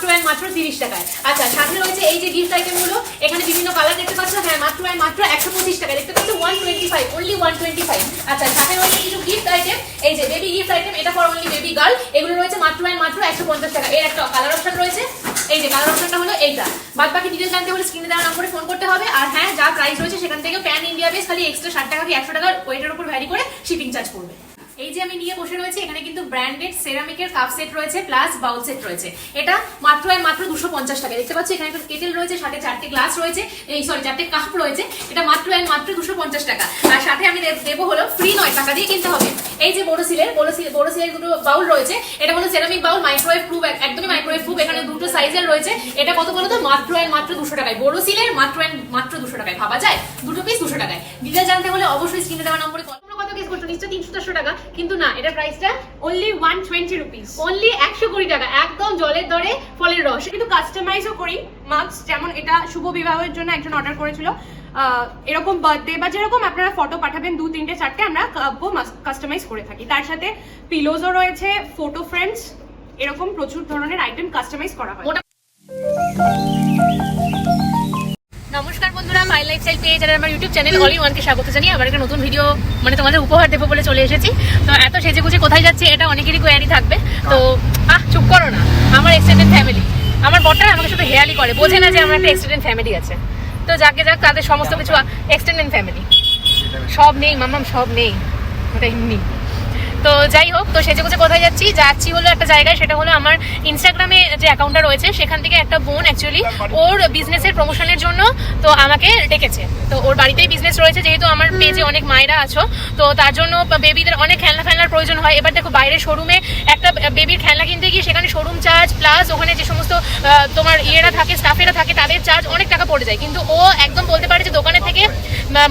মাত্র অ্যান্ড মাত্র তিরিশ টাকায়। আচ্ছা সাথে রয়েছে এই যে গিফট আইটেমগুলো এখানে বিভিন্ন কালার দেখতে পাচ্ছ। হ্যাঁ মাত্র অ্যান্ড মাত্র একশো পঁচিশ টাকা দেখতে পাচ্ছ one twenty five only one twenty five আচ্ছা সাথে রয়েছে কিছু গিফট আইটেম এই যে বেবি গিফট আইটেম এটা ফর অনলি বেবি গার্ল এগুলো রয়েছে মাত্র অ্যান্ড মাত্র একশো পঞ্চাশ টাকা। এর একটা কালার অপশন রয়েছে। এই যে কালার অপশনটা হলো এইটা। বাদ বাকি ডিটেলস জানতে হলে স্ক্রিনে দেওয়া নম্বরে ফোন করতে হবে। আর হ্যাঁ যা প্রাইস রয়েছে, সেখান থেকে প্যান ইন্ডিয়া বেস খালি এক্সট্রা ষাট টাকা কি একশো টাকার ওয়েটের উপর ভ্যারি করে শিপিং চার্জ পড়বে। এই যে আমি নিয়ে বসে রয়েছে, এখানে কিন্তু ব্র্যান্ডেড সেরামিকের কাপ সেট রয়েছে প্লাস বাউল সেট রয়েছে। এটা মাত্র আর মাত্র দুশো পঞ্চাশ টাকা। দেখতে পাচ্ছি এখানে একটা কেটেল রয়েছে, সাথে চারটে গ্লাস রয়েছে, এই সরি চারটে কাপ রয়েছে। এটা মাত্র আর মাত্র দুশো পঞ্চাশ টাকা। আর সাথে আমি দেবো হলো ফ্রি নয় টাকা দিয়ে কিনতে হবে। এই যে বড় সিলের বড় সিল বড় সিলের দুটো বাউল রয়েছে। এটা হলো সেরামিক বাউল মাইক্রোওয়েভ প্রুফ একদমই মাইক্রোওয়েভ প্রুফ এখানে দুটো সাইজের রয়েছে। এটা কত বলো তো মাত্র আর মাত্র দুশো টাকায়। বড় সিলের মাত্র আর মাত্র দুশো টাকায়। ভাবা যায়? দুটো পিস দুশো টাকায়। ডিটেল জানতে হলে অবশ্যই স্ক্রিনে দেওয়া নম্বরে কত পিস করছ? নিশ্চয়ই তিনশো চারশো টাকা। কিন্তু না, এটা প্রাইসটা only one twenty rupees only একশো কুড়ি টাকা, একদম জলের দরে, ফলের রস। কিন্তু কাস্টমাইজও করি মাস্ক যেমন এটা শুভ বিবাহের জন্য একজন অর্ডার করেছিল। এরকম বার্থডে বা যেরকম আপনারা ফটো পাঠাবেন দু, তিনটে, চারটে, আমরা কাব্য কাস্টমাইজ করে থাকি। তার সাথে পিলোজও রয়েছে ফটো ফ্রেমস এরকম প্রচুর ধরনের আইটেম কাস্টমাইজ করা হয়। নমস্কার বন্ধুরা মাই লাইফস্টাইল পেজ আর আমার ইউটিউব চ্যানেল অল ওয়ানকে স্বাগত জানিয়ে আবার একটা নতুন ভিডিও মানে তোমাদের উপহার দেবো বলে চলে এসেছি। তো এত সেজে গুজে কোথায় যাচ্ছে এটা অনেকেরই কোয়ারি থাকবে। তো, আহ, চুপ করো না, আমার এক্সটেন্ডেড ফ্যামিলি আমার বটরা আমাকে শুধু হেয়ালি করে, বোঝে না যে আমার একটা এক্সটেন্ডেড ফ্যামিলি আছে। তো যাকে যাক, তাদের সমস্ত কিছু এক্সটেন্ডেড ফ্যামিলি সব নেই মামাম সব নেই, ওটা এমনি। তো যাই হোক, তো সেজে গুজে কোথায় যাচ্ছি? যাচ্ছি হলো একটা জায়গায়, সেটা হলো আমার ইনস্টাগ্রামে যে অ্যাকাউন্টটা রয়েছে, সেখান থেকে একটা বোন অ্যাকচুয়ালি ওর বিজনেসের প্রমোশনের জন্য তো আমাকে ডেকেছে। তো ওর বাড়িতেই বিজনেস রয়েছে, যেহেতু আমার পেজে অনেক মায়েরা আছো, তো তার জন্য বেবিদের অনেক খেলনা ফেলনার প্রয়োজন হয়। এবার দেখো বাইরের শোরুমে একটা বেবির খেলনা কিনতে গিয়ে সেখানে শোরুম চার্জ প্লাস ওখানে যে সমস্ত তোমার ইয়েরা থাকে স্টাফেরা থাকে, তাদের চার্জ অনেক টাকা পড়ে যায়। কিন্তু ও একদম বলতে পারে যে দোকানের থেকে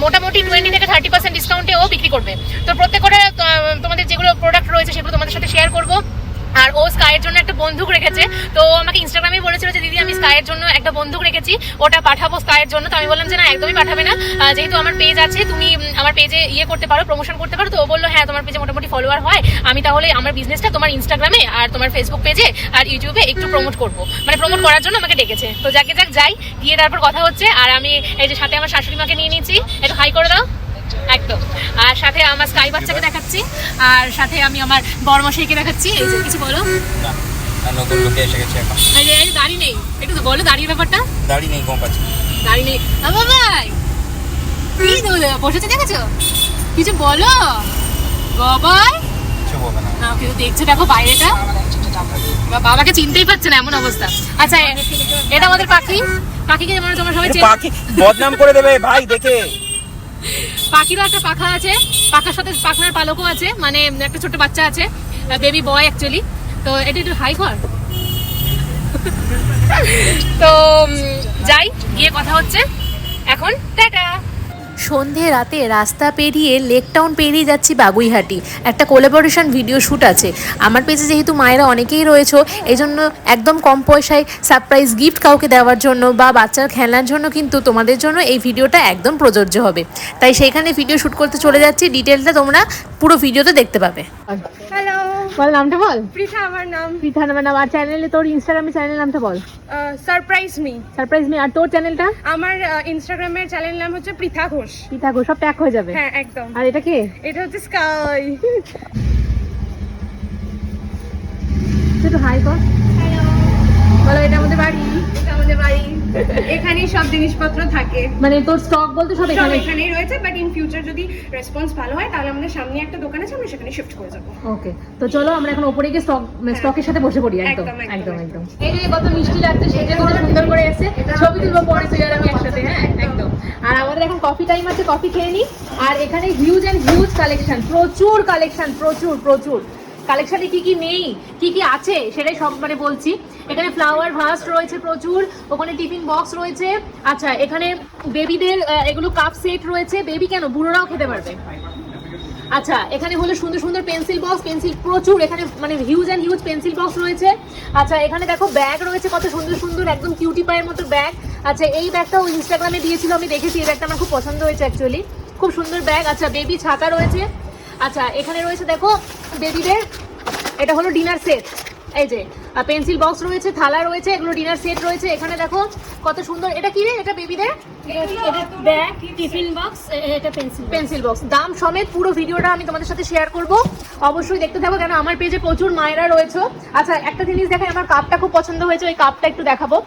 মোটামুটি টোয়েন্টি থেকে থার্টি পার্সেন্ট ডিসকাউন্টে ও বিক্রি করবে। তো প্রত্যেক করে তোমাদের যেগুলো প্রোডাক্ট রয়েছে সেগুলো তোমাদের সাথে শেয়ার করব আর ও স্কাইয়ের জন্য একটা বন্দুক রেখেছে। তো আমাকে ইনস্টাগ্রামে বলেছিল যে দিদি আমি স্কাইয়ের জন্য একটা বন্দুক রেখেছি। ওটা পাঠাবো স্কাইয়ের জন্য। তো আমি বললাম যে না একদমই পাঠাবে না। যেহেতু আমার পেজ আছে তুমি আমার পেজে ইয়ে করতে পারো প্রমোশন করতে পারো। তো ও বলল হ্যাঁ তোমার পেজে মোটামুটি ফলোয়ার হয়। আমি তাহলে আমার বিজনেসটা তোমার ইনস্টাগ্রামে আর তোমার ফেসবুক পেজে আর ইউটিউবে একটু প্রমোট করব। মানে প্রমোট করার জন্য আমাকে ডেকেছে। তো যাকে যাক যাই। গিয়ে তারপর কথা হচ্ছে। আর আমি এই যে সাথে আমার শাশুড়ি মাকে নিয়ে নিচ্ছি। একটু হাই করে দাও। একদম। আর সাথে আমার স্কাই বাচ্চাকে দেখাচ্ছি। আর সাথে আমি আমার বড়মশাইকে দেখাচ্ছি। এই যে কিছু বলো। নতুন লোকে এসে গেছে এখন। এই যে দাড়ি নেই। একটু তো বলো দাড়ির ব্যাপারটা। দাড়ি নেই কম পাচ্ছি। দাড়ি নেই। আ বাবাই কি বসেছে দেখেছ? কিছু বলো? বাবাই কিছু বলবে না। না কেউ দেখছে? দেখো বাইরেটা। বাবাকে চিনতেই পারছে না এমন অবস্থা। আচ্ছা এটা আমাদের পাখি। পাখিকে যেমন তোমরা সবাই পাখি বদনাম করে দেবে ভাই দেখে। পাখিরও একটা পাখা আছে, পাখার সাথে পাখনার পালকও আছে মানে একটা ছোট বাচ্চা আছে বেবি বয় অ্যাকচুয়ালি তো এটা একটু হাই কর। তো যাই, গিয়ে কথা হচ্ছে। এখন, টাটা! সন্ধে রাতে রাস্তা পেরিয়ে লেক টাউন পেরিয়ে যাচ্ছি বাগুইহাটি। একটা কোলাবোরেশন ভিডিও শ্যুট আছে। আমার পেজে যেহেতু মায়েরা অনেকেই রয়েছে এই জন্য একদম কম পয়সায় সারপ্রাইজ গিফট কাউকে দেওয়ার জন্য বা বাচ্চার খেলনার জন্য কিন্তু তোমাদের জন্য এই ভিডিওটা একদম প্রযোজ্য হবে। তাই সেইখানে ভিডিও শ্যুট করতে চলে যাচ্ছি। ডিটেলটা তোমরা পুরো ভিডিওতে দেখতে পাবে। হ্যালো বল নামটা বল। পৃথা আমার নাম। পৃথা নামে নাম আর চ্যানেলে তোর ইনস্টাগ্রামে চ্যানেল নামটা বল। সারপ্রাইজ মি সারপ্রাইজ মি আর তোর চ্যানেলটা আমার ইনস্টাগ্রামের চ্যানেল নাম হচ্ছে পৃথা ঘোষ। পৃথা ঘোষ সব ট্যাগ হয়ে যাবে। হ্যাঁ একদম। আর এটা কে? এটা হচ্ছে স্কাই একটু হাই কর। বলো এটা আমাদের বাড়ি? এটা আমাদের বাড়ি। এখানেই সব জিনিসপত্র থাকে। মানে তোর স্টক বলতে সব এখানে এখানেই। রয়েছে বাট ইন ফিউচার যদি রেসপন্স ভালো হয় তাহলে আমাদের সামনে একটা দোকান আছে আমরা সেখানে শিফট করে যাব। ওকে তো চলো আমরা এখন উপরে গিয়ে স্টক স্টকের সাথে বসে পড়ি একদম একদম, একদম, এই যে কত মিষ্টি লাগছে সেটা কত সুন্দর করে এসে ছবি তুলবো পরে তুই আর আমি একসাথে হ্যাঁ একদম। আর আমাদের এখন কফি টাইম আছে কফি খেয়ে নি। আর এখানে হিউজ এন্ড হিউজ কালেকশন প্রচুর কালেকশন প্রচুর প্রচুর। কালেকশনে কি কি নেই, কি কি আছে, সেটাই সব মানে বলছি। এখানে ফ্লাওয়ার ভাস রয়েছে প্রচুর, ওখানে টিফিন বক্স রয়েছে। আচ্ছা এখানে বেবিদের এগুলো কাপ সেট রয়েছে। বেবি কেন? বুড়োরাও খেতে পারবে। আচ্ছা এখানে হলো সুন্দর সুন্দর পেন্সিল বক্স পেন্সিল প্রচুর, এখানে মানে huge and huge pencil box রয়েছে। আচ্ছা এখানে দেখো ব্যাগ রয়েছে, কত সুন্দর সুন্দর, একদম কিউটি পায়ের মতো ব্যাগ আচ্ছা এই ব্যাগটাও ইনস্টাগ্রামে দিয়েছিল, আমি দেখেছি, এই ব্যাগটা আমার খুব পছন্দ হয়েছে অ্যাকচুয়ালি খুব সুন্দর ব্যাগ আচ্ছা বেবি ছাতা রয়েছে। আচ্ছা এখানে রয়েছে দেখো বেবিদের এটা হলো ডিনার সেট এই যে পেন্সিল বক্স রয়েছে থালা রয়েছে এগুলো ডিনার সেট রয়েছে। এখানে দেখো কত সুন্দর এটা কি রে? এটা বেবিদের? ব্যাগ টিফিন বক্স এটা পেন্সিল পেন্সিল বক্স দাম সমেত পুরো ভিডিওটা আমি তোমাদের সাথে শেয়ার করব। অবশ্যই দেখতে থাকো কেন আমার পেজে প্রচুর মায়েরা রয়েছে। আচ্ছা একটা জিনিস দেখাই আমার কাপটা খুব পছন্দ হয়েছে ওই কাপটা একটু দেখাবো।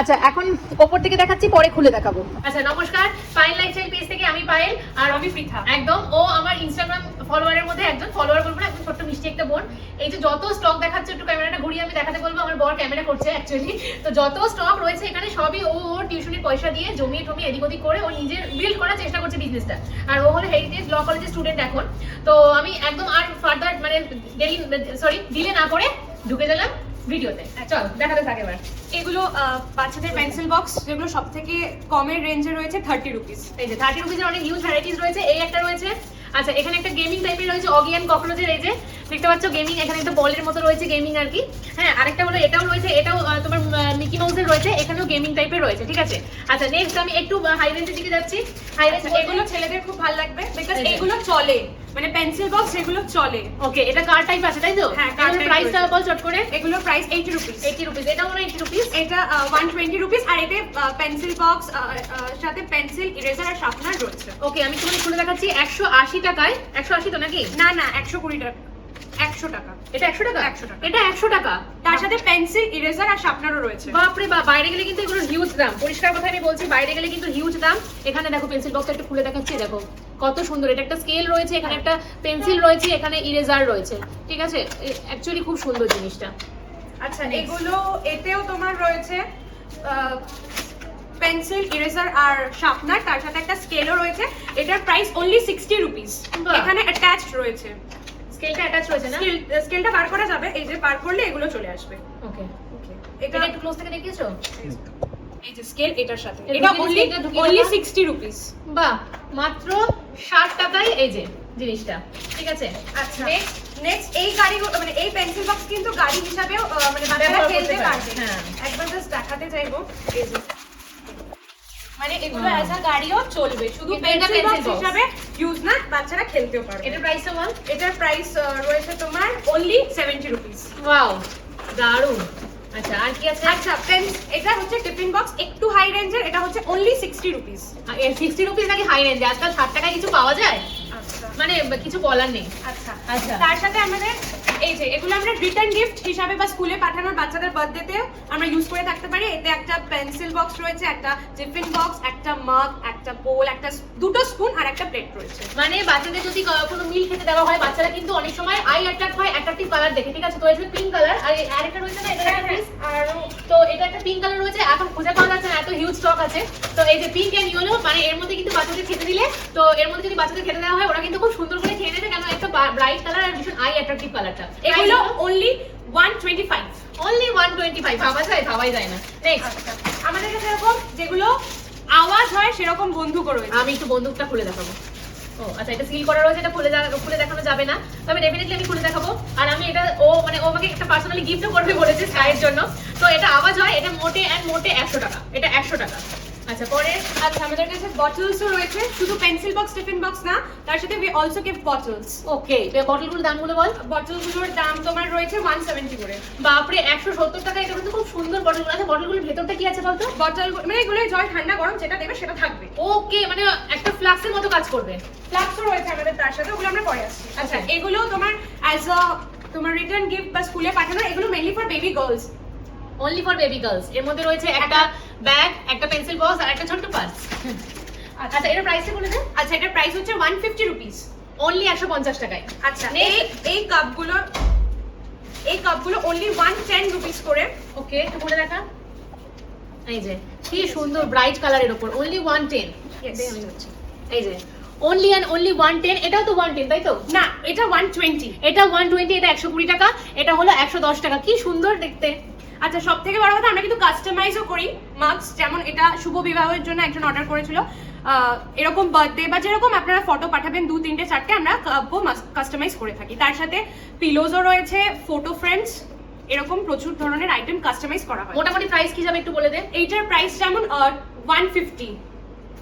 আচ্ছা এখন ওপর থেকে দেখাচ্ছি, পরে খুলে দেখাবো। আচ্ছা নমস্কার। পায়েল লাইফস্টাইল পেজ থেকে আমি পায়েল আর আমি পৃথা। একদম, ও আমার ইনস্টাগ্রাম ফলোয়ারের মধ্যে একজন ফলোয়ার বলব না, একদম ছোট্ট মিষ্টি একটা বোন। এই যে যত স্টক দেখাচ্ছে, একটু ক্যামেরাটা ঘুরিয়ে আমি দেখাতে বলব, আমার বর ক্যামেরা করছে অ্যাকচুয়ালি তো যত স্টক রয়েছে এখানে, সবই ও ওর টিউশনের পয়সা দিয়ে জমিয়ে টমিয়ে এদিক ওদিক করে ও নিজের বিল্ড করার চেষ্টা করছে বিজনেসটা আর ও হলো হেরিটেজ ল কলেজের স্টুডেন্ট এখন। তো আমি একদম আর ফার্দার মানে ডেলি সরি ডিলে না করে ঢুকে গেলাম। ভিডিওতে। চল দেখাতে থাকে এবার এগুলো বাচ্চাদের পেন্সিল বক্স যেগুলো সব থেকে কমের রেঞ্জে রয়েছে থার্টি রুপিস এই যে থার্টি রুপিজের অনেক হিউজ ভ্যারাইটিস রয়েছে। এই একটা রয়েছে আচ্ছা এখানে একটা গেমিং টাইপের রয়েছে অগিয়ান ককরোচের এই যে দেখতে পাচ্ছ গেমিং এখানে একটা বলের মতো রয়েছে গেমিং আর কি। হ্যাঁ আরেকটা হলো এটাও রয়েছে এটাও তোমার মিকি মাউসের রয়েছে এখানেও গেমিং টাইপের রয়েছে ঠিক আছে? আচ্ছা নেক্সট আমি একটু হাই রেঞ্জের দিকে যাচ্ছি। হাই রেঞ্জ আচ্ছা, এগুলো ছেলেদের খুব ভালো লাগবে বিকজ এগুলো চলে। মানে পেন্সিল বক্স যেগুলো চলে। ওকে এটা কার টাইপ আছে তাই তো? হ্যাঁ, type প্রাইসটা বল চট করে? এগুলোর প্রাইস এইটি রুপিস 80 রুপিস এটা মনে হয় 80 রুপিস এটা ওয়ান টোয়েন্টি রুপিস আর এতে পেন্সিল বক্স সাথে পেন্সিল ইরেজার আর শার্পনার রয়েছে। ওকে আমি তোমাকে খুলে দেখাচ্ছি 180 টাকায়। 180 তো নাকি? না না একশো কুড়ি টাকা। একশো টাকা। এটা 100 টাকা? 100 টাকা। এটা 100 টাকা? তার সাথে পেন্সিল ইরেজার আর শার্পনারও রয়েছে। বাপরে বাপ বাইরে গেলে কিন্তু এগুলোর হিউজ দাম। পরিষ্কার কথা আমি বলছি বাইরে গেলে কিন্তু হিউজ দাম। এখানে দেখো পেন্সিল বক্সটা একটু খুলে দেখাচ্ছি দেখো। কত সুন্দর। এটা একটা স্কেল রয়েছে এখানে একটা পেন্সিল রয়েছে এখানে ইরেজার রয়েছে। ঠিক আছে? অ্যাকচুয়ালি খুব সুন্দর জিনিসটা। আচ্ছা এগুলো এতেও তোমার রয়েছে পেন্সিল ইরেজার আর শার্পনার তার সাথে একটা স্কেলও রয়েছে। এটার প্রাইস অনলি সিক্সটি রুপিস। এখানে অ্যাটাচড রয়েছে। স্কেলটা অ্যাটাচ রয়েছে না? স্কেল স্কেলটা বার করা যাবে এই যে বার করলে এগুলো চলে আসবে। ওকে ওকে এটা একটু ক্লোজ থেকে দেখিয়েছো? এই যে স্কেল এটার সাথে। এটা অনলি অনলি দেবা? সিক্সটি রুপিস বাহ মাত্র 60 টাকায় এই যে জিনিসটা। ঠিক আছে? আচ্ছা। নেক্সট এই গাড়িগুলো মানে এই পেন্সিল বক্স কিন্তু গাড়ি হিসাবেও মানে বাচ্চারা খেলতে পারবে। হ্যাঁ। একবার জাস্ট দেখাতে চাইব। এই যে। মানে এগুলো অ্যাজ আ গাড়িও চলবে শুধু এটা পেন্সিল বক্স হিসাবে ইউজ না বাচ্চারা খেলতেও পারবে। এটার প্রাইসটা বল এটার প্রাইস রয়েছে তোমার অনলি সেভেন্টি রুপিস ওয়াও দারুণ আচ্ছা আর কি আছে? আচ্ছা পেন্স এটা হচ্ছে টিফিন বক্স একটু হাই রেঞ্জের এটা হচ্ছে only sixty rupees sixty rupees নাকি হাই রেঞ্জে আজকাল ষাট টাকায় কিছু পাওয়া যায়? আচ্ছা। মানে কিছু বলার নেই। আচ্ছা। আচ্ছা। তার সাথে আমাদের এই যে এগুলো আমরা রিটার্ন গিফট হিসাবে বা স্কুলে পাঠানোর বাচ্চাদের বার্থডেতেও আমরা ইউজ করে থাকতে পারি। এতে একটা পেন্সিল বক্স রয়েছে একটা টিফিন বক্স একটা মাগ একটা বোল একটা দুটো স্পুন আর একটা প্লেট রয়েছে। মানে বাচ্চাদের যদি কোনো মিল খেতে দেওয়া হয় বাচ্চারা কিন্তু অনেক সময় আই অ্যাট্রাক্ট হয় অ্যাট্রাকটিভ কালার দেখে। ঠিক আছে তো এটা পিঙ্ক কালার আর আরেকটা রয়েছে না এটা একটা আর। তো এটা একটা পিঙ্ক কালার রয়েছে এখন খুঁজে পাওয়া যাচ্ছে না এত হিউজ স্টক আছে। তো এই যে পিঙ্ক এন্ড ইয়েলো মানে এর মধ্যে কিন্তু বাচ্চাদের খেতে দিলে তো এর মধ্যে যদি বাচ্চাদের খেতে দেওয়া হয় ওরা কিন্তু খুব সুন্দর করে খেয়ে নেবে। একটা ব্রাইট কালার আর ভীষণ আই অ্যাট্রাকটিভ কালারটা এগুলো only one twenty five only one twenty five ভাবা যায় ভাবাই যায় না। নেক্সট আচ্ছা। আমাদের কাছে এরকম যেগুলো আওয়াজ হয় সেরকম বন্দুকও রয়েছে। আমি একটু বন্দুকটা খুলে দেখাবো। ও আচ্ছা এটা সিল করা রয়েছে এটা খুলে খুলে দেখানো যাবে না। তবে ডেফিনেটলি আমি খুলে দেখাবো। আর আমি এটা ও মানে ও আমাকে একটা পার্সোনালি গিফটও করবে বলেছে স্কাইয়ের জন্য। তো এটা আওয়াজ হয় এটা মোটে অ্যান্ড মোটে একশো টাকা। এটা একশো টাকা। আচ্ছা পরে আচ্ছা আমাদের কাছে বটলসও রয়েছে। শুধু পেন্সিল বক্স টিফিন বক্স না তার সাথে we also give bottles okay বটলগুলোর দামগুলো বল। বটলগুলোর দাম তোমার রয়েছে ওয়ান সেভেন্টি করে। বাপরে একশো সত্তর টাকা এটা কিন্তু খুব সুন্দর বটলগুলো আছে বটলগুলোর ভেতরটা কি আছে বলতো? বটল মানে এগুলো জল ঠান্ডা গরম যেটা দেবে সেটা থাকবে। ওকে মানে একটা ফ্লাক্সের মতো কাজ করবে। ফ্লাক্সও রয়েছে আমাদের তার সাথে ওগুলো আমরা পরে আসছি। আচ্ছা। Okay. এগুলো তোমার অ্যাজ আ তোমার রিটার্ন গিফট বা স্কুলে পাঠানো এগুলো mainly for baby girls only for baby girls এর মধ্যে রয়েছে একটা ব্যাগ একটা পেন্সিল বক্স আর একটা ছোট্ট পার্স আচ্ছা এর প্রাইসটা বলে দে আচ্ছা এটার প্রাইস হচ্ছে ওয়ান ফিফটি রুপিস অনলি একশো পঞ্চাশ টাকায়। আচ্ছা. এই এই কাপগুলো এই কাপগুলো অনলি ওয়ান টেন রুপিস করে। ওকে একটু বলে দেখা। এই যে কি সুন্দর ব্রাইট কালারের উপর অনলি ওয়ান টেন. এই যে only and only one ten এটাও তো ওয়ান টেন তাই তো? না এটা ওয়ান টোয়েন্টি এটা ওয়ান টোয়েন্টি এটা একশো কুড়ি টাকা এটা হলো একশো দশ টাকা। কি সুন্দর দেখতে। আচ্ছা সব থেকে বড় কথা আমরা কিন্তু কাস্টমাইজও করি মাস্ক যেমন এটা শুভ বিবাহের জন্য একজন অর্ডার করেছিল। এরকম বার্থডে বা যেরকম আপনারা ফটো পাঠাবেন দু তিনটে চারটে আমরা কাস্টমাইজ করে থাকি। তার সাথে পিলোজও রয়েছে ফটো ফ্রেমস এরকম প্রচুর ধরনের আইটেম কাস্টমাইজ করা হয়। মোটামুটি প্রাইস কি যাবে একটু বলে দেন এইটার প্রাইস যেমন ওয়ান ফিফটি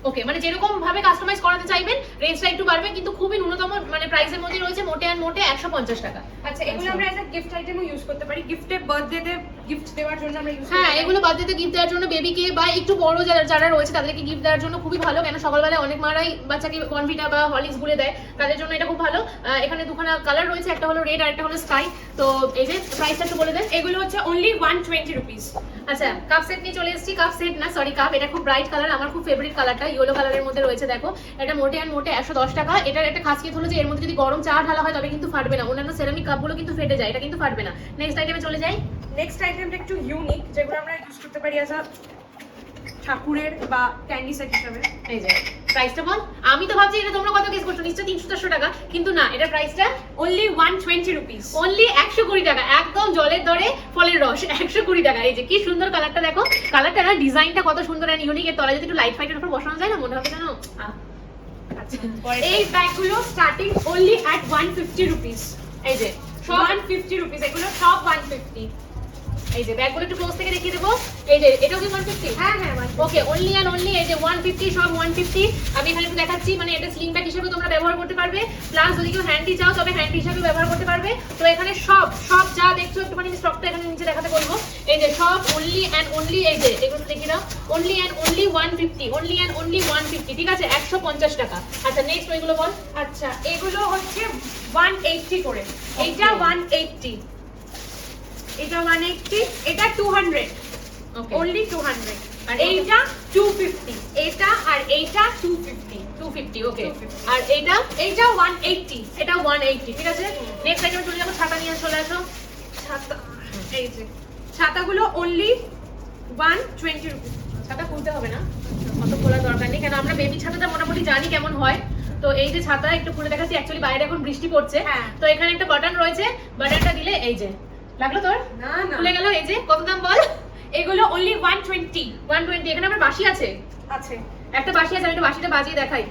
ওকে মানে যেরকম ভাবে কাস্টমাইজ করাতে চাইবেন রেঞ্জটা একটু বাড়বে কিন্তু খুবই ন্যূনতম মানে প্রাইসের মধ্যে রয়েছে মোটে আর মোটে একশো পঞ্চাশ টাকা। আচ্ছা এগুলো আমরা এজ গিফট আইটেমও ইউজ করতে পারি। গিফটে বার্থডেতে গিফট দেওয়ার জন্য আমরা ইউজ হ্যাঁ এগুলো বার্থডেতে গিফট দেওয়ার জন্য বেবিকে বা একটু বড় যারা যারা রয়েছে তাদেরকে গিফট দেওয়ার জন্য খুবই ভালো। কেন সকালবেলায় অনেক মারাই বাচ্চাকে কনভিটা বা হলিক্স গুলে দেয় তাদের জন্য এটা খুব ভালো। এখানে দুখানা কালার রয়েছে একটা হলো রেড আর একটা হলো স্কাই তো এই যে প্রাইসটা একটু বলে দেন। এগুলো হচ্ছে অনলি ওয়ান টোয়েন্টি রুপিস আচ্ছা কাপ সেট নিয়ে চলে এসেছি। কাপ সেট না সরি কাপ এটা খুব ব্রাইট কালার আমার খুব ফেভারিট কালারটা ইয়েলো কালারের মধ্যে রয়েছে, দেখো। এটা মোটে আর মোটে একশো দশ টাকা। এটার একটা খাসিয়ত হলো যে, এর মধ্যে যদি গরম চা ঢালা হয়, তবে কিন্তু ফাটবে না। অন্যান্য সেরামিক কাপগুলো কিন্তু ফেটে যায়, এটা কিন্তু ফাটবে না। নেক্সট আইটেমে চলে যাই। নেক্সট আইটেমটা একটু ইউনিক যেগুলো আমরা ইউজ করতে পারি অ্যাজ ঠাকুরের বা ক্যান্ডি সেট হিসাবে। এই যে প্রাইসটা বল। আমি তো ভাবছি এটা তোমরা কত গেস করছ? নিশ্চয়ই তিনশো চারশো টাকা। কিন্তু না এটা প্রাইসটা only one twenty rupees only একশো কুড়ি টাকা। একদম জলের দরে ফলের রস একশো কুড়ি টাকা। এই যে কি সুন্দর কালারটা দেখো। কালারটা না ডিজাইনটা কত সুন্দর অ্যান্ড ইউনিক এর তলায় যদি একটু লাইট ফাইটের উপর বসানো যায় না মনে হবে যেন আহ, এই ব্যাগগুলো starting only at one fifty rupees এই যে সব ওয়ান ফিফটি রুপিস এগুলো সব ওয়ান ফিফটি এই যে ব্যাগগুলো একটু ক্লোজ থেকে দেখিয়ে দেবো। এই যে এটাও কি ওয়ান ফিফটি হ্যাঁ হ্যাঁ ওকে অনলি অ্যান্ড অনলি এই যে ওয়ান ফিফটি সব ওয়ান ফিফটি আমি এখানে একটু দেখাচ্ছি মানে এটা স্লিং ব্যাগ হিসেবে তোমরা ব্যবহার করতে পারবে। প্লাস যদি কেউ হ্যান্ডি চাও তবে হ্যান্ডি হিসেবে ব্যবহার করতে পারবে। তো এখানে সব সব যা দেখছ একটুখানি স্টকটা এখানে নিচে দেখাতে বলব। এই যে সব অনলি অ্যান্ড অনলি এই যে এগুলো দেখিয়ে দাও। Only and only one fifty only and only one fifty ঠিক আছে? একশো পঞ্চাশ টাকা। আচ্ছা নেক্সট ওইগুলো বল। আচ্ছা এগুলো হচ্ছে ওয়ান এইটটি করে। এইটা ওয়ান এইটটি এটা ওয়ান এইটটি এটা two hundred okay only two hundred আর আর এইটা টু ফিফটি এটা আর এইটা two fifty two fifty okay আর এইটা? এইটা ওয়ান এইটটি এটা ওয়ান এইটটি ঠিক আছে? নেক্সট আইটেমে চলে যাব ছাতা নিয়ে চলে আসো। ছাতা এই যে। ছাতাগুলো অনলি ওয়ান টোয়েন্টি রুপিস ছাতা খুলতে হবে না। অত খোলার দরকার নেই। কেন আমরা বেবি ছাতাটা মোটামুটি জানি কেমন হয়। তো এই যে ছাতা একটু খুলে দেখাচ্ছি। অ্যাকচুয়ালি বাইরে এখন বৃষ্টি পড়ছে। হ্যাঁ। তো এখানে একটা বাটন রয়েছে। বাটনটা দিলে এই যে লাগল তোর? না না। খুলে গেল এই যে কত দাম বল? এগুলো only one twenty one twenty এখানে আমার বাসি আছে। আছে। একটা বাসি আছে আমি একটু বাজিয়ে দেখাই।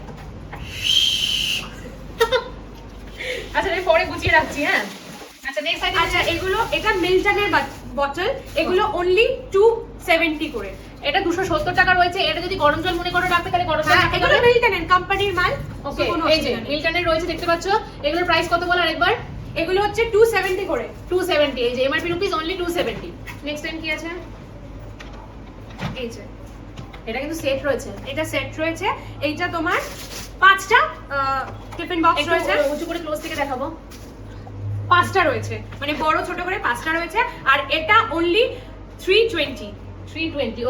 আচ্ছা আমি পরে গুছিয়ে রাখছি হ্যাঁ? আচ্ছা নেক্সট আচ্ছা এগুলো এটা মিল্টনের বটল এগুলো অনলি টু সেভেন্টি করে। এটা দুশো সত্তর টাকা রয়েছে এটা যদি গরম জল মনে করো রাখতে তাহলে গরম জল হ্যাঁ এগুলো মিল্টনের কোম্পানির মাল ওকে এই যে মিল্টনের রয়েছে দেখতে পাচ্ছ। এগুলোর প্রাইস কত বল আরেকবার? এগুলো হচ্ছে টু সেভেন্টি করে। টু সেভেন্টি এই যে MRP rupees only two seventy next time কি আছে? এই যে এটা কিন্তু সেট রয়েছে। এটা সেট রয়েছে। এইটা তোমার পাঁচটা টিফিন বক্স রয়েছে। উঁচু করে ক্লোজ থেকে দেখাবো। পাঁচটা রয়েছে। মানে বড় ছোট করে পাঁচটা রয়েছে। আর এটা only three twenty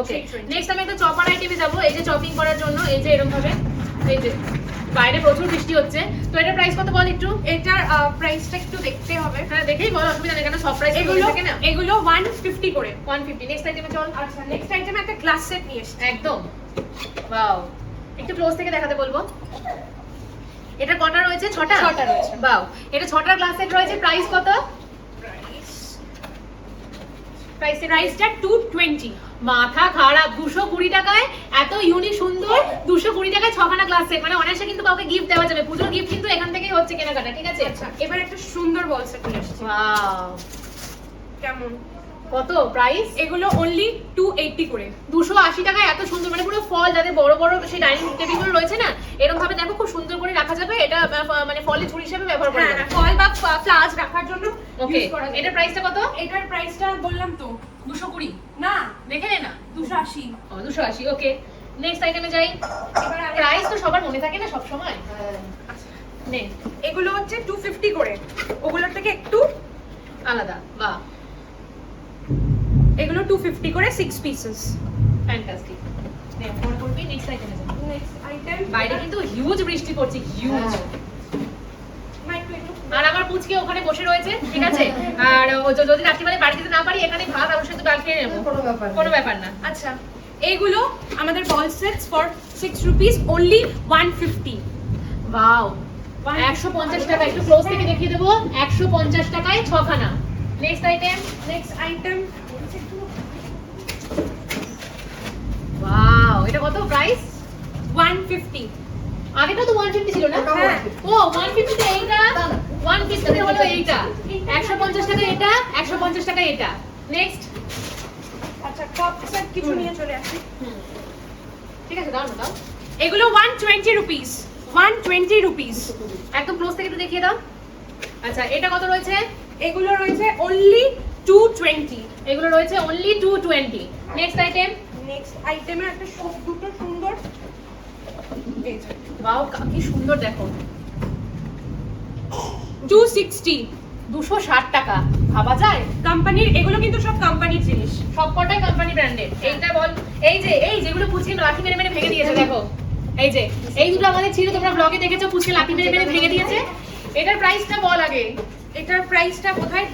okay next আমি একটা চপার আইটেমে যাব এই যে চপিং করার জন্য এই যে এরকম ভাবে এই যে বাইরে প্রচুর বৃষ্টি হচ্ছে। তো এটার প্রাইস কত বল একটু? এটার প্রাইসটা একটু দেখতে হবে। হ্যাঁ দেখেই বল অসুবিধা নেই কেন সব প্রাইস এগুলো এগুলো ওয়ান ফিফটি করে। ওয়ান ফিফটি নেক্সট আইটেমে চল। আচ্ছা নেক্সট আইটেম একটা গ্লাস সেট নিয়ে এসেছি। একদম। ওয়াও একটু ক্লোজ থেকে দেখাতে বলব। এটা কটা রয়েছে? ছটা? ছটা রয়েছে। বাও এটা ছটা গ্লাস সেট রয়েছে প্রাইস কত? প্রাইস প্রাইসটা টু টোয়েন্টি মাথা খারাপ দুশো কুড়ি টাকায় এত ইউনিক সুন্দর দুশো কুড়ি টাকায় ছখানা গ্লাস সেট মানে অনায়াসে কিন্তু কাউকে গিফট দেওয়া যাবে। পুজোর গিফট কিন্তু এখান থেকেই হচ্ছে কেনাকাটা ঠিক আছে? আচ্ছা এবার একটা সুন্দর বল সেট নিয়ে এসেছি কেমন? কত প্রাইস এগুলো অনলি টু এইটটি করে। দুশো আশি টাকায় এত সুন্দর মানে পুরো ফল যাদের বড় বড় সেই ডাইনিং টেবিলগুলো রয়েছে না এরকম ভাবে দেখো খুব সুন্দর করে রাখা যাবে। এটা মানে ফলের ঝুড়ি হিসেবে ব্যবহার করা হ্যাঁ যাবে। ফল বা ফ্লাস রাখার জন্য ওকে। এটার প্রাইসটা কত? এটার প্রাইসটা বললাম তো দুশো কুড়ি। না দেখে নে না। দুশো আশি। ও দুশো আশি ওকে। নেক্সট আইটেমে যাই। প্রাইস তো সবার মনে থাকে না সব সময় নে। এগুলো হচ্ছে টু ফিফটি করে। ওগুলোর থেকে একটু আলাদা বাহ এগুলো টু ফিফটি করে সিক্স পিসেস ফ্যান্টাস্টিক নে ফোন করবি নেক্সট আইটেমে যাই নেক্সট আইটেম বাইরে কিন্তু হিউজ বৃষ্টি পড়ছে হিউজ আর আমার পুচকে ওখানে বসে রয়েছে ঠিক আছে? আর যদি রাত্রিবেলা বাড়ি যেতে না পারি এখানে ভাত আলু সেদ্ধ ডাল খেয়ে নেব। কোনো ব্যাপার না। আচ্ছা এইগুলো আমাদের bowl sets for six rupees only one fifty বাও একশো পঞ্চাশ টাকা একটু ক্লোজ থেকে দেখিয়ে দেবো। একশো পঞ্চাশ টাকায় ছখানা। Next item next item wow এটা কত প্রাইস ওয়ান ফিফটি আগেটা তো ওয়ান ফিফটি ছিল না? হ্যাঁ। ও ওয়ান ফিফটিতে এইটা? ওয়ান ফিফটিতে হলো এইটা। একশো পঞ্চাশ টাকা এটা একশো পঞ্চাশ টাকা এটা। নেক্সট আচ্ছা কাপ সেট কিছু নিয়ে চলে আসি। ঠিক আছে দাও দাও এগুলো one twenty rupees one twenty rupees একদম ক্লোজ থেকে একটু দেখিয়ে দাও। আচ্ছা এটা কত রয়েছে? এগুলো রয়েছে অনলি টু টোয়েন্টি এগুলো রয়েছে only two twenty next item next আইটেমের একটা দুটো সুন্দর। বাও কি সুন্দর দেখো। টু সিক্সটি দুশো ষাট টাকা। ভাবা যায়? কোম্পানির এগুলো কিন্তু সব কোম্পানির জিনিস। সবকটাই কোম্পানি ব্র্যান্ডেড এইটা বল এই যে এই যেগুলো পুচকে লাঠি মেরে মেরে ভেঙে দিয়েছে দেখো। এই যে এই দুটো আমাদের ছিল তোমরা ব্লগে দেখেছ পুচকে লাঠি মেরে মেরে ভেঙে দিয়েছে। এটার প্রাইসটা বল আগে। এটার প্রাইসটা কোথায়?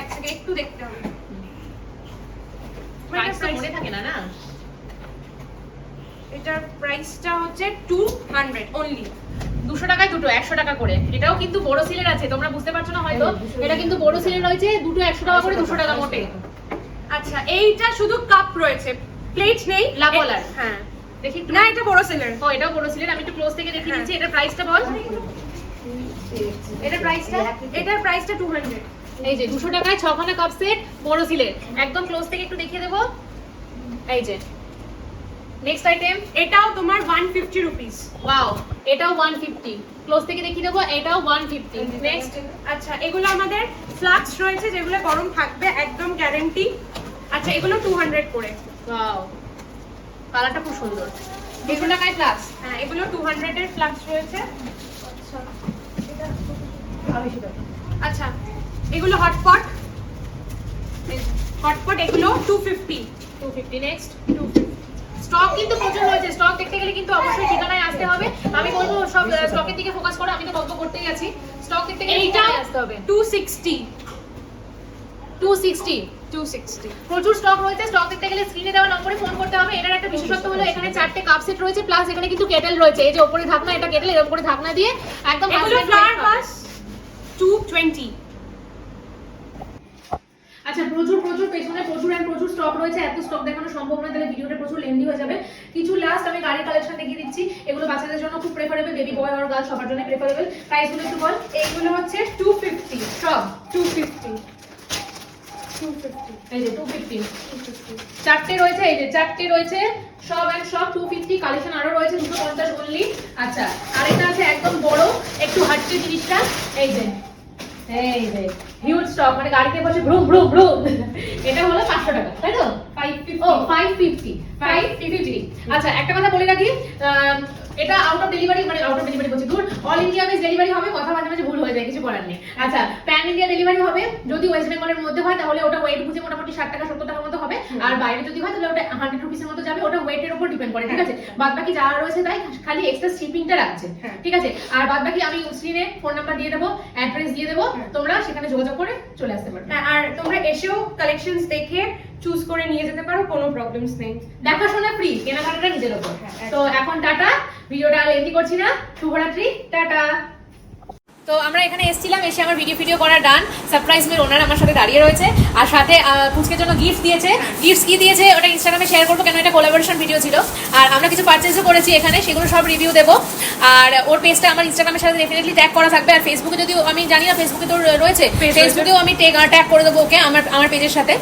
এক সেকেন্ড একটু দেখতে হবে। মনে থাকে না না? এটার প্রাইসটা হচ্ছে টু হান্ড্রেড অনলি দুশো টাকায় দুটো একশো টাকা করে। এটাও কিন্তু বড় সিলের আছে তোমরা বুঝতে পারছ না হয়তো? এটা কিন্তু বড় সিলের রয়েছে দুটো একশো টাকা করে দুশো টাকা মোটে। আচ্ছা এইটা শুধু কাপ রয়েছে। প্লেট নেই লাপলার। হ্যাঁ। দেখি না এটা বড় সেলের। ও এটাও বড় সিলের আমি একটু ক্লোজ থেকে দেখিয়ে হ্যাঁ। দিচ্ছি এটার প্রাইসটা বল। এটা প্রাইসটা? এটার প্রাইসটা টু হান্ড্রেড এই যে দুশো টাকায় ছখানা কাপ সেট বড় সিলের। একদম ক্লোজ থেকে একটু দেখিয়ে দেবো। এই যে নেক্সট আইটেম এটাও তোমার ওয়ান ফিফটি রুপিস ওয়াও এটাও ওয়ান ফিফটি ক্লোজ থেকে দেখিয়ে দেবো এটাও ওয়ান ফিফটি নেক্সট আচ্ছা এগুলো আমাদের ফ্লাক্স রয়েছে যেগুলো গরম থাকবে একদম গ্যারেন্টি আচ্ছা এগুলো টু হান্ড্রেড করে। ওয়াও কালারটা খুব সুন্দর। দুশো টাকায় প্লাস হ্যাঁ এগুলো টু হান্ড্রেডের ফ্লাক্স রয়েছে। আচ্ছা এগুলো হটপট হটপট এগুলো two fifty two fifty next stock কিন্তু প্রচুর রয়েছে। স্টক দেখতে গেলে কিন্তু অবশ্যই ঠিকানায় আসতে হবে। আমি বলব সব স্টকের দিকে ফোকাস করো। আমি তো গল্প করতেই আছি। স্টক দেখতে গেলে এইটা আসতে হবে। টু সিক্সটি টু সিক্সটি প্রচুর স্টক রয়েছে। স্টক দেখতে গেলে স্ক্রিনে দেওয়া নম্বরে ফোন করতে হবে। এটার একটা বিশেষত্ব হলো এখানে চারটে কাপ সেট রয়েছে প্লাস এখানে কিন্তু কেটেল রয়েছে। এই যে উপরে ঢাকনা এটা কেটেল এর উপরে ঢাকনা দিয়ে একদম টু টোয়েন্টি আচ্ছা প্রচুর প্রচুর পেছনে প্রচুর and প্রচুর স্টক রয়েছে। এত স্টক দেখানো সম্ভব নয় তাহলে ভিডিওটা প্রচুর লেন্দি হয়ে যাবে। কিছু লাস্ট আমি গাড়ির কালেকশন দেখিয়ে দিচ্ছি। এগুলো বাচ্চাদের জন্য খুব প্রেফারেবল বেবি বয় আর গার্ল সবার জন্য প্রেফারেবল প্রাইসগুলো একটু বল। এইগুলো হচ্ছে টু ফিফটি সব টু ফিফটি চারটে রয়েছে এই যে চারটে রয়েছে। সব অ্যান্ড সব টু ফিফটি কালেকশন আরও রয়েছে দুশো পঞ্চাশ অনলি আচ্ছা আর এটা আছে একদম বড় একটু হাটকে জিনিসটা। এই যে এই যে হিউজ স্টক মানে গাড়িতে বসে ভ্রুম ভ্রুম ভ্রুম। এটা হলো পাঁচশো টাকা তাই তো? Five fifty five fifty five fifty আচ্ছা একটা কথা বলে রাখি আম, এটা আউট অফ ডেলিভারি মানে আউট অফ ডেলিভারি বলছি। দূর অল ইন্ডিয়া বেস ডেলিভারি হবে কথা মাঝে মাঝে ভুল হয়ে যায় কিছু করার নেই। আচ্ছা প্যান ইন্ডিয়া ডেলিভারি হবে যদি ওয়েস্ট বেঙ্গলের মধ্যে হয় তাহলে ওটা ওয়েট বুঝে মোটামুটি ষাট টাকা সত্তর টাকার মতো হবে। আর বাইরে যদি হয় তাহলে ওটা হান্ড্রেড রুপিসের মতো যাবে ওটা ওয়েটের উপর ডিপেন্ড করে ঠিক আছে? বাদ বাকি যা রয়েছে তাই খালি এক্সট্রা শিপিংটা রাখছে হ্যাঁ। ঠিক আছে? আর বাদ বাকি আমি স্ক্রিনে ফোন নাম্বার দিয়ে দেবো অ্যাড্রেস দিয়ে দেবো তোমরা সেখানে যোগাযোগ করে চলে আসতে পারবে। হ্যাঁ আর তোমরা এসেও কালেকশনস দেখে চুজ করে নিয়ে যেতে পারো কোনো প্রবলেমস নেই। দেখাশোনা ফ্রি কেনাকাটাটা নিজের ওপর। হ্যাঁ, তো এখন টাটা ভিডিওটা লেন্দি করছি না। শুভরাত্রি টাটা। তো আমরা এখানে এসেছিলাম এসে আমার ভিডিও ভিডিও করা ডান সারপ্রাইজ মের ওনার আমার সাথে দাঁড়িয়ে রয়েছে। আর সাথে পুচকের জন্য গিফট দিয়েছে। গিফট কি দিয়েছে ওটা ইনস্টাগ্রামে শেয়ার করব কেন এটা কোলাবোরেশন ভিডিও ছিল। আর আমরা কিছু পারচেজও করেছি এখানে সেগুলো সব রিভিউ দেবো। আর ওর পেজটা আমার ইনস্টাগ্রামের সাথে ডেফিনেটলি ট্যাগ করা থাকবে। আর ফেসবুকে যদিও আমি জানি না ফেসবুকে তো রয়েছে। ফেসবুকেও আমি ট্যাগ করে দেবো ওকে আমার আমার পেজের সাথে।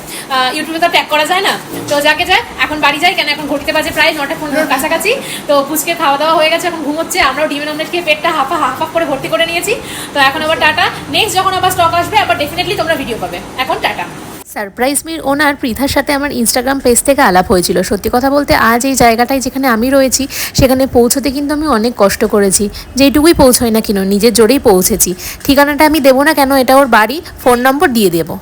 ইউটিউবে তো ট্যাগ করা যায় না। তো যাকে যায় এখন বাড়ি যাই কেন এখন ঘড়িতে বাজে প্রায় নটা পনেরোর কাছাকাছি। তো পুচকে খাওয়া দাওয়া হয়ে গেছে এখন ঘুমোচ্ছে। আমরাও ডিমের অমলেট খেয়ে পেটটা হাফা হাফ হাফ করে ভর্তি করে নিয়েছি। তো এখন আবার টাটা। নেক্সট যখন আবার স্টক আসবে, আবার ডেফিনেটলি তোমরা ভিডিও পাবে। এখন টাটা। সারপ্রাইজ মির ওনার পৃথার সাথে আমার ইনস্টাগ্রাম পেজ থেকে আলাপ হয়েছিল। সত্যি কথা বলতে, আজ এই জায়গাটায় যেখানে আমি রয়েছি, সেখানে পৌঁছতে কিন্তু আমি অনেক কষ্ট করেছি। যেইটুকুই পৌঁছয় না কেন, নিজের জোরেই পৌঁছেছি। ঠিকানাটা আমি দেবো না কেন, এটা ওর বাড়ি ফোন নম্বর দিয়ে দেবো।